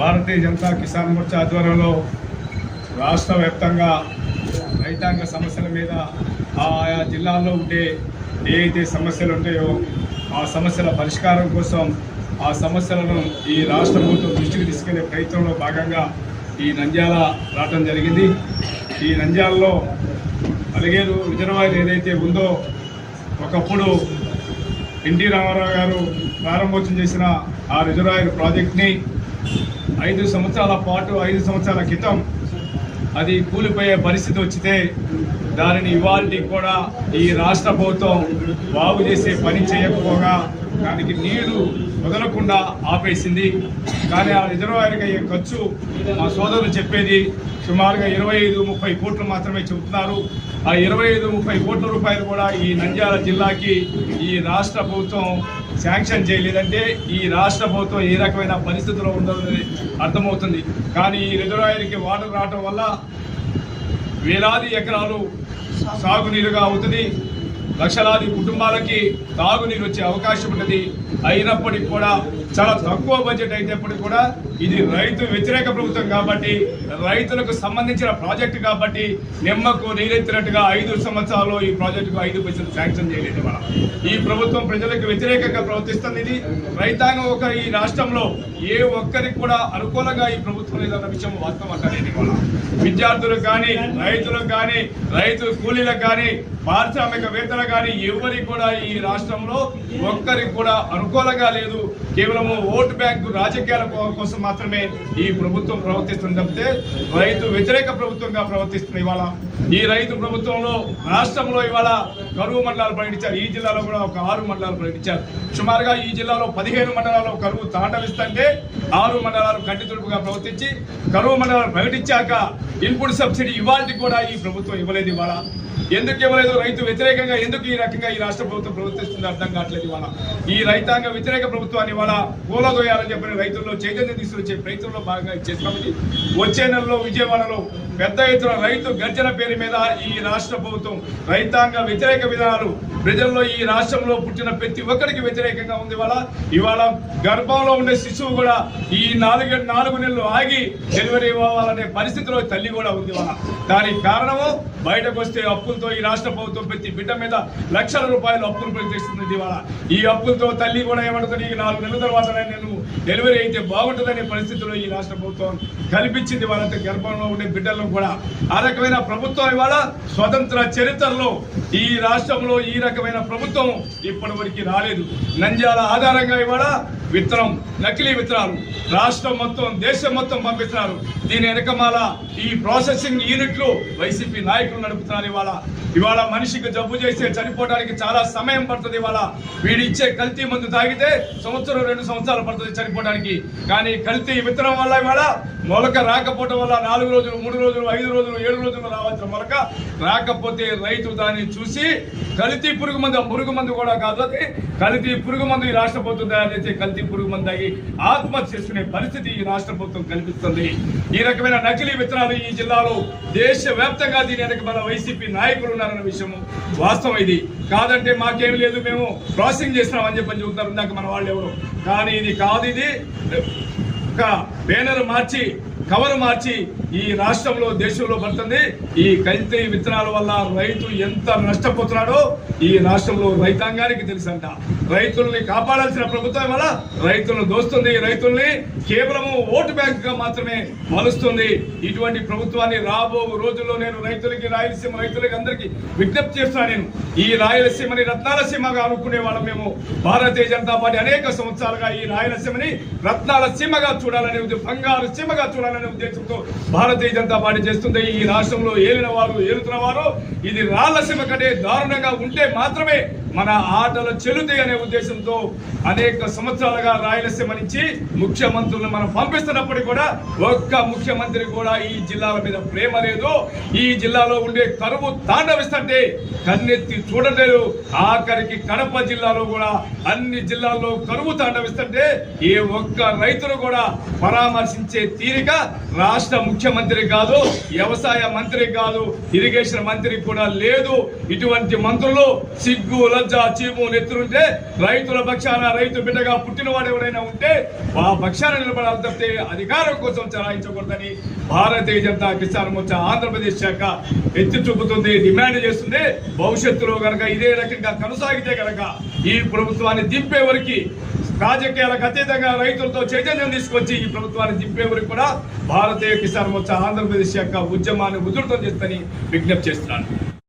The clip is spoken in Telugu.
భారతీయ జనతా కిసాన్ మోర్చా ఆధ్వర్యంలో రాష్ట్ర వ్యాప్తంగా రైతాంగ సమస్యల మీద ఆయా జిల్లాల్లో ఉండే ఏ అయితే సమస్యలు ఉంటాయో ఆ సమస్యల పరిష్కారం కోసం ఆ సమస్యలను ఈ రాష్ట్ర ప్రభుత్వం దృష్టికి తీసుకెళ్ళే ప్రయత్నంలో భాగంగా ఈ నంద్యాల రావడం జరిగింది. ఈ నంద్యాలలో అలిగేరు రిజర్వాయర్ ఏదైతే ఉందో ఒకప్పుడు ఎన్టీ రామారావు గారు ప్రారంభోత్సవం చేసిన ఆ రిజర్వాయర్ ప్రాజెక్ట్ని ఐదు సంవత్సరాల పాటు ఐదు సంవత్సరాల క్రితం అది కూలిపోయే పరిస్థితి వచ్చితే దానిని ఇవాళకి కూడా ఈ రాష్ట్ర ప్రభుత్వం బాగు చేసే పని చేయకపోగా దానికి నీళ్ళు వదలకుండా ఆపేసింది. కానీ ఆ రిజర్వాయర్కి అయ్యే ఖర్చు మా సోదరులు చెప్పేది సుమారుగా ఇరవై ఐదు ముప్పై కోట్లు మాత్రమే చెబుతున్నారు. ఆ ఇరవై ఐదు ముప్పై కోట్ల రూపాయలు కూడా ఈ నంద్యాల జిల్లాకి ఈ రాష్ట్ర ప్రభుత్వం శాంక్షన్ చేయలేదంటే ఈ రాష్ట్ర ప్రభుత్వం ఏ రకమైన పరిస్థితిలో ఉండదని అర్థమవుతుంది. కానీ ఈ రిజర్వాయర్కి వాటర్ రావడం వల్ల వేలాది ఎకరాలు సాగునీరుగా అవుతుంది. లక్షలాది కుటుంబాలకి తాగునీరు వచ్చే అవకాశం ఉన్నది. అయినప్పటికీ కూడా చాలా తక్కువ బడ్జెట్ అయినప్పటికీ కూడా ఇది రైతు వ్యతిరేక ప్రభుత్వం కాబట్టి రైతులకు సంబంధించిన ప్రాజెక్టు కాబట్టి నిమ్మకు నీరెత్తినట్టుగా ఐదు సంవత్సరాల్లో ఈ ప్రాజెక్టుకు ఐదు పైసలు శాంక్షన్ చేయలేదు మనం. ఈ ప్రభుత్వం ప్రజలకు వ్యతిరేకంగా ప్రవర్తిస్తుంది ఇది. రైతాంగం ఒక ఈ రాష్ట్రంలో ఏ ఒక్కరికి కూడా అనుకూలంగా ఈ ప్రభుత్వం లేదన్న విషయం వాస్తవం అంటలేదు కూడా. విద్యార్థులకు కానీ రైతులకు కానీ రైతు కూలీలకు కానీ పారిశ్రామికవేత్తలకు కానీ ఎవరికి కూడా ఈ రాష్ట్రంలో ఒక్కరికి కూడా అనుకూలంగా లేదు. కేవలము ఓటు బ్యాంకు రాజకీయాల కో- కోసం మాత్రమే ఈ ప్రభుత్వం ప్రవర్తిస్తుంది తప్పితే రైతు వ్యతిరేక ప్రభుత్వంగా ప్రవర్తిస్తుంది ఇవాళ. ఈ రైతు ప్రభుత్వంలో రాష్ట్రంలో ఇవాళ కరువు మండలాలు ప్రకటించారు. ఈ జిల్లాలో కూడా ఒక ఆరు మండలాలు ప్రకటించారు. సుమారుగా ఈ జిల్లాలో పదిహేను మండలాల్లో కరువు తాండవిస్తుంటే ఆరు మండలాలు కంటి తుడుపుగా ప్రవర్తించి కరువు మండలాలు ప్రకటించాక ఇన్పుట్ సబ్సిడీ ఇవాళకి కూడా ఈ ప్రభుత్వం ఇవ్వలేదు ఇవాళ. ఎందుకు ఇవ్వలేదు? రైతు వ్యతిరేకంగా ఎందుకు ఈ రకంగా ఈ రాష్ట్ర ప్రభుత్వం ప్రవర్తిస్తుంది అర్థం కావట్లేదు ఇవాళ. ఈ రైతాంగ వ్యతిరేక ప్రభుత్వాన్ని ఇవాళ కూలదోయాలని చెప్పిన రైతుల్లో చైతన్యం తీసుకొచ్చే ప్రయత్నంలో భాగంగా చేస్తామని. వచ్చే నెలలో విజయవాడలో పెద్ద ఎత్తున రైతు గర్జన పేరు మీద ఈ రాష్ట్ర ప్రభుత్వం రైతాంగ వ్యతిరేక విధానాలు ప్రజల్లో ఈ రాష్ట్రంలో పుట్టిన ప్రతి ఒక్కరికి వ్యతిరేకంగా ఉంది. వాళ్ళ ఇవాళ గర్భంలో ఉండే శిశువు కూడా ఈ నాలుగు నాలుగు నెలలు ఆగి డెలివరీ ఇవ్వాలనే పరిస్థితిలో తల్లి కూడా ఉంది వాళ్ళ దానికి కారణము బయటకు వస్తే అప్పులతో ఈ రాష్ట్ర ప్రభుత్వం ప్రతి బిడ్డ మీద లక్షల రూపాయలు అప్పులు ప్రకటిస్తుంది ఇవాళ. ఈ అప్పులతో తల్లి కూడా ఏమంటుంది? ఈ నాలుగు నెలల తర్వాత నేను డెలివరీ అయితే బాగుంటుందనే పరిస్థితిలో ఈ రాష్ట్ర ప్రభుత్వం కల్పించింది. వాళ్ళంతా గర్భంలో ఉండే బిడ్డలను కూడా. ఆ రకమైన ప్రభుత్వం ఇవాళ స్వతంత్ర చరిత్రలో ఈ రాష్ట్రంలో ఈ రకమైన ప్రభుత్వం ఇప్పటి వరకు రాలేదు. నంద్యాల ఆధారంగా ఇవాళ విత్తనం నకిలీ విత్తనాలు రాష్ట్రం మొత్తం దేశం మొత్తం పంపిస్తున్నారు. దీని వెనకమాల ఈ ప్రాసెసింగ్ యూనిట్లు వైసీపీ నాయకులు నడుపుతున్నారు ఇవాళ. ఇవాళ మనిషికి జబ్బు చేస్తే చనిపోవడానికి చాలా సమయం పడుతుంది ఇవాళ. వీడిచ్చే ఇచ్చే కల్తీ మందు తాగితే సంవత్సరం రెండు సంవత్సరాలు పడుతుంది చనిపోవడానికి. కానీ కల్తీ విత్తనం వల్ల ఇవాళ మొలక రాకపోవడం వల్ల నాలుగు రోజులు మూడు రోజులు ఐదు రోజులు ఏడు రోజులు రావాల్సిన మొలక రాకపోతే రైతు దాన్ని చూసి కల్తీ పురుగు మందు పురుగు మందు కూడా కాదు అది. కల్తీ పురుగు మందు ఈ రాష్ట్ర ప్రభుత్వం తయారు చేసే కల్తీ పురుగు మందు అయ్యి ఆత్మహత్య చేసుకునే పరిస్థితి ఈ రాష్ట్ర ప్రభుత్వం కల్పిస్తుంది. ఈ రకమైన నకిలీ విత్తనాలు ఈ జిల్లాలో దేశ వ్యాప్తంగా దీని వెనక మన వైసీపీ నాయకులు ఉన్నారన్న విషయం వాస్తవం ఇది. కాదంటే మాకేం లేదు మేము ప్రాసెసింగ్ చేస్తున్నామని చెప్పని చెబుతారు ఇందాక మన వాళ్ళు ఎవరు. కానీ ఇది కాదు ఇది. ఒక బ్యానర్ మార్చి కవర్ మార్చి ఈ రాష్ట్రంలో దేశంలో పడుతుంది. ఈ కల్తీ విత్తనాల వల్ల రైతు ఎంత నష్టపోతున్నాడో ఈ రాష్ట్రంలో రైతాంగానికి తెలుసంట. రైతుల్ని కాపాడాల్సిన ప్రభుత్వం వల్ల రైతులను దోస్తుంది. రైతుల్ని కేవలము ఓటు బ్యాంక్గా మాత్రమే మలుస్తుంది. ఇటువంటి ప్రభుత్వాన్ని రాబో రోజుల్లో నేను రైతులకి రాయలసీమ రైతులకి అందరికీ విజ్ఞప్తి చేస్తున్నాను నేను. ఈ రాయలసీమని రత్నాలసీమగా అనుకునే వాళ్ళం మేము. భారతీయ జనతా పార్టీ అనేక సంవత్సరాలుగా ఈ రాయలసీమని రత్నాల సీమగా చూడాలనే ఉద్దేశం బంగారు సీమగా చూడాలనే ఉద్దేశంతో భారతీయ జనతా పార్టీ చేస్తుంది ఈ రాష్ట్రంలో ఏలిన వారు ఏలుతున్న వారు ఇది రాళ్ళసీమ కంటే దారుణంగా ఉంటే మాత్రమే మన ఆటలు చెల్లుతాయి అనే ఉద్దేశంతో అనేక సంవత్సరాలుగా రాయలసీమ నుంచి ముఖ్యమంత్రులను మనం పంపిస్తున్నప్పటికీ కూడా ఒక్క ముఖ్యమంత్రి కూడా ఈ జిల్లాల మీద ప్రేమ లేదు. ఈ జిల్లాలో ఉండే కరువు తాండవిస్తుంటే కన్నెత్తి చూడలేదు ఆఖరికి కడప జిల్లాలో కూడా అన్ని జిల్లాల్లో కరువు తాండవిస్తుంటే ఏ ఒక్క రైతులు కూడా పరామర్శించే తీరిక రాష్ట్ర ముఖ్యమంత్రి కాదు వ్యవసాయ మంత్రి కాదు ఇరిగేషన్ మంత్రి కూడా లేదు. ఇటువంటి మంత్రులు సిగ్గుల లజ్జ చీము నెత్తురుంటే రైతుల పక్షాన రైతు బిడ్డగా పుట్టినవాడు ఎవరైనా ఉంటే ఆ పక్షాన నిలబడాలి తప్పితే అధికారం కోసం చలాయించకూడదని భారతీయ జనతా కిసాన్ మోర్చా ఆంధ్రప్రదేశ్ శాఖ ఎత్తి చూపుతుంది డిమాండ్ చేస్తుంది. భవిష్యత్తులో కనుక ఇదే రకంగా కొనసాగితే గనక ఈ ప్రభుత్వాన్ని దింపే వరకు రాజకీయాలకు అతీతంగా రైతులతో చైతన్యం తీసుకొచ్చి ఈ ప్రభుత్వాన్ని దింపే వరకు కూడా భారతీయ కిసాన్ మోర్చా ఆంధ్రప్రదేశ్ యొక్క ఉద్యమాన్ని ఉధృతం చేస్తని విజ్ఞప్తి చేస్తున్నాను.